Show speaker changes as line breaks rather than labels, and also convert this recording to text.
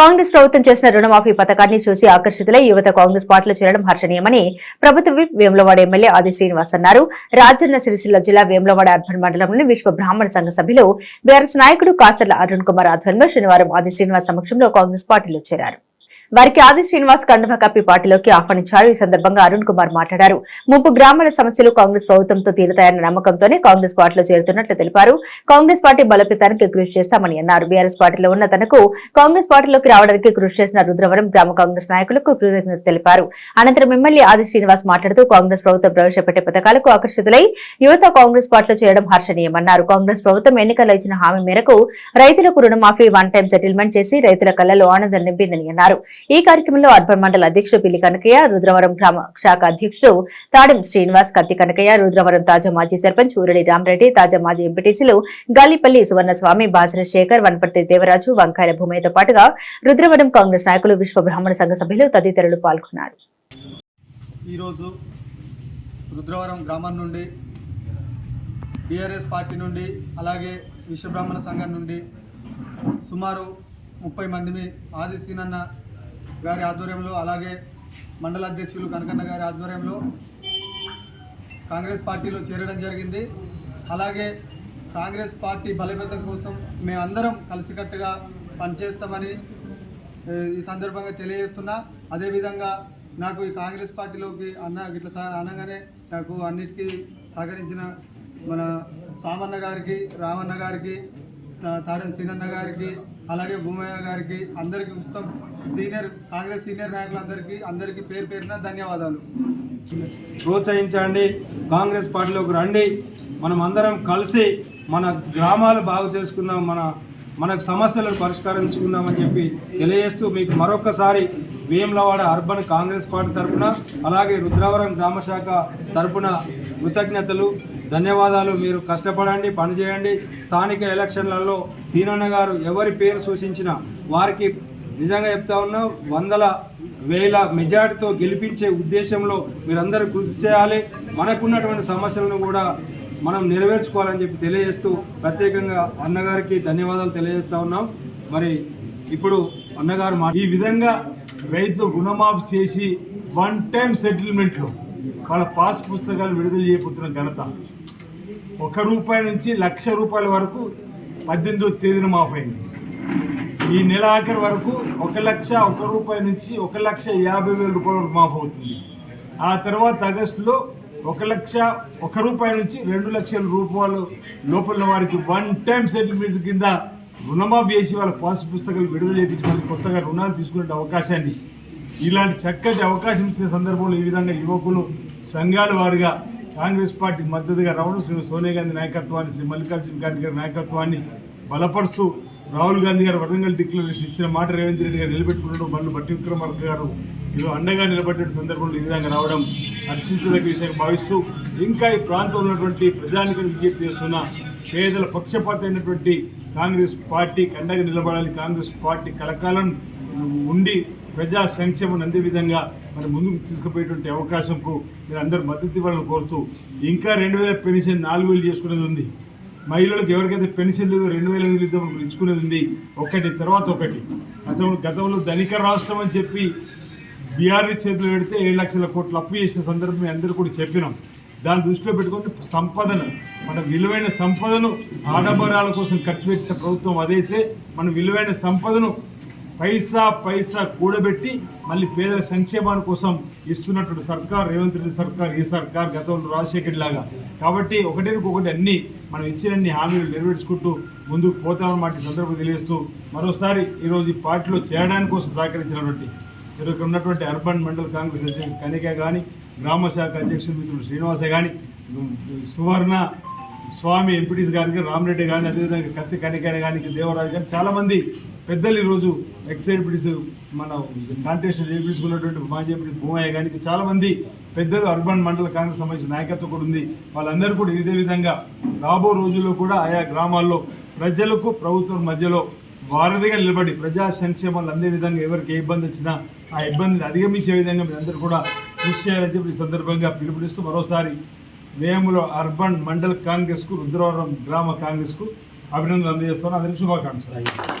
కాంగ్రెస్ ప్రభుత్వం చేసిన రుణమాఫీ పథకాన్ని చూసి ఆకర్షితులై యువత కాంగ్రెస్ పార్టీలో చేరడం హర్షణీయమని ప్రభుత్వ విప్ వేములవాడ ఎమ్మెల్యే ఆది శ్రీనివాస్ అన్నారు. రాజన్న సిరిసిల్ల జిల్లా వేములవాడ అర్బన్ మండలంలోని విశ్వ బ్రాహ్మణ సంఘ సభ్యులు బీఆర్ఎస్ నాయకుడు కాసర్ల అరుణ్ కుమార్ ఆధ్వర్యంలో శనివారం ఆది శ్రీనివాస్ సమక్షంలో కాంగ్రెస్ పార్టీలో చేరారు. వారికి ఆది శ్రీనివాస్ కండువ కప్పి పార్టీలోకి ఆహ్వానించారు. ఈ సందర్భంగా అరుణ్ కుమార్ మాట్లాడారు. ముప్పు గ్రామాల సమస్యలు కాంగ్రెస్ ప్రభుత్వంతో తీరుతాయన్న నమ్మకంతోనే కాంగ్రెస్ పార్టీలో చేరుతున్నట్లు తెలిపారు. కాంగ్రెస్ పార్టీ బలోపేతానికి కృషి చేస్తామని అన్నారు. బీఆర్ఎస్ పార్టీలో ఉన్న తనకు కాంగ్రెస్ పార్టీలోకి రావడానికి కృషి చేసిన రుద్రవరం గ్రామ కాంగ్రెస్ నాయకులకు కృతజ్ఞత తెలిపారు. అనంతరం ఎమ్మెల్యే ఆది శ్రీనివాస్ మాట్లాడుతూ కాంగ్రెస్ ప్రభుత్వం ప్రవేశపెట్టే పథకాలకు ఆకర్షితులై యువత కాంగ్రెస్ పార్టీలో చేయడం హర్షణీయమన్నారు. కాంగ్రెస్ ప్రభుత్వం ఎన్నికల్లో ఇచ్చిన హామీ మేరకు రైతులకు రుణమాఫీ వన్ టైం సెటిల్మెంట్ చేసి రైతుల కళ్ళలో ఆనందం నింపిందని అన్నారు. ఈ కార్యక్రమంలో అర్బన్ మండల అధ్యక్షుడు పిల్లి కనకయ్య రుద్రవరం గ్రామ శాఖ అధ్యక్షుడు తాడెం శ్రీనివాస్ కత్తి కనకయ్య రుద్రవరం తాజా మాజీ సర్పంచ్ ఊరడి రామరెడ్డి తాజా మాజీ ఎంపీటీసీలు గాలిపల్లి సువర్ణస్వామి బాసర శేఖర్ వనపర్తి దేవరాజు వంకాయల భూమయ్యతో పాటుగా రుద్రవరం కాంగ్రెస్ నాయకులు విశ్వ బ్రాహ్మణ సంఘ సభ్యులు తదితరులు పాల్గొన్నారు.
ఈరోజు రుద్రవరం గ్రామం నుండి బీఆర్ఎస్ పార్టీ నుండి అలాగే విశ్వబ్రాహ్మణ సంఘం నుండి సుమారు ముప్పై మంది ఆదిశీనన్న గారి ఆధ్వర్యంలో అలాగే మండల అధ్యక్షులు కనకన్న గారి ఆధ్వర్యంలో కాంగ్రెస్ పార్టీలో చేరడం జరిగింది. అలాగే కాంగ్రెస్ పార్టీ బలపేతం కోసం మేమందరం కలిసికట్టుగా పనిచేస్తామని ఈ సందర్భంగా తెలియజేస్తున్నా. అదేవిధంగా నాకు ఈ కాంగ్రెస్ పార్టీలోకి అన్న ఇట్లా అనగానే నాకు అన్నిటికీ సహకరించిన మన సామన్న గారికి రామన్న గారికి స- తాడన్ సీనన్న గారికి అలాగే భూమయ్య గారికి అందరికీ ఉత్తం సీనియర్ కాంగ్రెస్ సీనియర్ నాయకులందరికీ అందరికీ పేరు పేరున ధన్యవాదాలు.
ప్రోత్సహించండి కాంగ్రెస్ పార్టీలోకి రండి మనం అందరం కలిసి మన గ్రామాలు బాగు చేసుకుందాం మన మనకు సమస్యలను పరిష్కరించుకుందామని చెప్పి తెలియజేస్తూ మీకు మరొకసారి వేములవాడ అర్బన్ కాంగ్రెస్ పార్టీ తరపున అలాగే రుద్రవరం గ్రామ శాఖ తరపున కృతజ్ఞతలు. ధన్యవాదాలు. మీరు కష్టపడండి పనిచేయండి స్థానిక ఎలక్షన్లలో సీనన్న గారు ఎవరి పేరు సూచించినా వారికి నిజంగా చెప్తా ఉన్నా వందల వేల మెజార్టీతో గెలిపించే ఉద్దేశంలో మీరందరూ కృషి చేయాలి. మనకున్నటువంటి సమస్యలను కూడా మనం నెరవేర్చుకోవాలని చెప్పి తెలియజేస్తూ ప్రత్యేకంగా అన్నగారికి ధన్యవాదాలు తెలియజేస్తా ఉన్నాం. మరి ఇప్పుడు అన్నగారు మా
ఈ విధంగా రైతు రుణమాఫీ చేసి వన్ టైం సెటిల్మెంట్లో వాళ్ళ పాస్ పుస్తకాలు విడుదల చేయబోతున్న ఘనత. ఒక రూపాయి నుంచి లక్ష రూపాయల వరకు పద్దెనిమిదో తేదీన మాఫైంది. ఈ నెల ఆఖరి వరకు ఒక లక్ష ఒక రూపాయి నుంచి ఒక లక్ష యాభై వేల రూపాయల వరకు మాఫ్ అవుతుంది ఆ తర్వాత ఆగస్టులో ఒక లక్ష ఒక రూపాయి నుంచి రెండు లక్షల రూపాయలు లోపల వారికి వన్ టైం సెటిల్మెంట్ కింద రుణమాఫీ చేసి వాళ్ళ పాస్ పుస్తకాలు విడుదల చేయించి కొత్తగా రుణాలు తీసుకునే అవకాశాన్ని ఇలాంటి చక్కటి అవకాశం ఇచ్చిన సందర్భంలో ఈ విధంగా యువకులు సంఘాల వారిగా కాంగ్రెస్ పార్టీ మద్దతుగా రావడం శ్రీ సోనియా గాంధీ నాయకత్వాన్ని శ్రీ మల్లికార్జున ఖార్గే గారి నాయకత్వాన్ని బలపరుస్తూ రాహుల్ గాంధీ గారు వరంగల్ డిక్లరేషన్ ఇచ్చిన మాట రేవంత్ రెడ్డి గారు నిలబెట్టుకున్నట్టు బండ్లు బట్టి విక్రమార్క గారు ఇలా అండగా నిలబడ్డ సందర్భంలో ఈ విధంగా రావడం హర్షించదగ్గ విషయం భావిస్తూ ఇంకా ఈ ప్రాంతంలో ఉన్నటువంటి ప్రజానికి విజ్ఞప్తి చేస్తున్న పేదల పక్షపాత అయినటువంటి కాంగ్రెస్ పార్టీకి అండగా నిలబడాలి. కాంగ్రెస్ పార్టీ కలకాలం ఉండి ప్రజా సంక్షేమం అందే విధంగా మరి ముందుకు తీసుకుపోయేటువంటి అవకాశంకు మీరు అందరూ మద్దతు ఇవ్వాలని కోరుతూ ఇంకా రెండు వేల పెన్షన్ నాలుగు వేలు చేసుకునేది ఉంది. మహిళలకు ఎవరికైతే పెన్షన్ లేదో రెండు వేల ఐదు ఇద్దాం ఇచ్చుకునేది ఉంది. ఒకటి తర్వాత ఒకటి. గతంలో గతంలో ధనిక రాష్ట్రం అని చెప్పి బీఆర్ఎస్ చేతిలో పెడితే ఏడు లక్షల కోట్లు అప్పు చేసిన సందర్భం అందరూ కూడా చెప్పినాం. దాన్ని దృష్టిలో పెట్టుకొని సంపదను మన విలువైన సంపదను ఆడంబరాల కోసం ఖర్చు పెట్టిన ప్రభుత్వం అదైతే మన విలువైన సంపదను పైసా పైసా కూడబెట్టి మళ్ళీ పేదల సంక్షేమాల కోసం ఇస్తున్నటువంటి సర్కార్ రేవంత్ రెడ్డి సర్కార్ ఈ సర్కార్ గతంలో రాజశేఖర్ లాగా. కాబట్టి ఒకటికొకటి అన్ని మనం ఇచ్చినన్ని హామీలు నెరవేర్చుకుంటూ ముందుకు పోతామన్నమాట సందర్భం తెలియజేస్తూ మరోసారి ఈరోజు ఈ పార్టీలో చేరడానికి కోసం సహకరించినటువంటి ఇక్కడ ఉన్నటువంటి అర్బన్ మండల్ కాంగ్రెస్ అధ్యక్షుడు కనిక కానీ గ్రామ శాఖ అధ్యక్షుడు మిత్రుడు శ్రీనివాస కానీ సువర్ణ స్వామి ఎంపీటీస్ గారికి రామరెడ్డి కానీ అదేవిధంగా కత్తి కనికాయ కానీ దేవరాజు కానీ చాలామంది పెద్దలు ఈరోజు ఎక్స్ ఎంపీటీస్ మన కాంటెస్ట్ చేయించుకున్నటువంటి మాజీ ఎంపీ భూమయ్య కానీ చాలామంది పెద్దలు అర్బన్ మండల కాంగ్రెస్ సంబంధించిన నాయకత్వం కూడా ఉంది. వాళ్ళందరూ కూడా ఇదే విధంగా రాబో రోజుల్లో కూడా ఆయా గ్రామాల్లో ప్రజలకు ప్రభుత్వం మధ్యలో వారధిగా నిలబడి ప్రజా సంక్షేమాలు అందే విధంగా ఎవరికి ఏ ఇబ్బంది వచ్చినా ఆ ఇబ్బందిని అధిగమించే విధంగా మీరందరూ కూడా కృషి చేయాలని చెప్పి ఈ సందర్భంగా పిలుపునిస్తూ మరోసారి వేములో అర్బన్ మండల్ కాంగ్రెస్కు రుద్రవరం గ్రామ కాంగ్రెస్కు అభినందనలు అందజేస్తాను అందరికీ శుభాకాంక్షలు.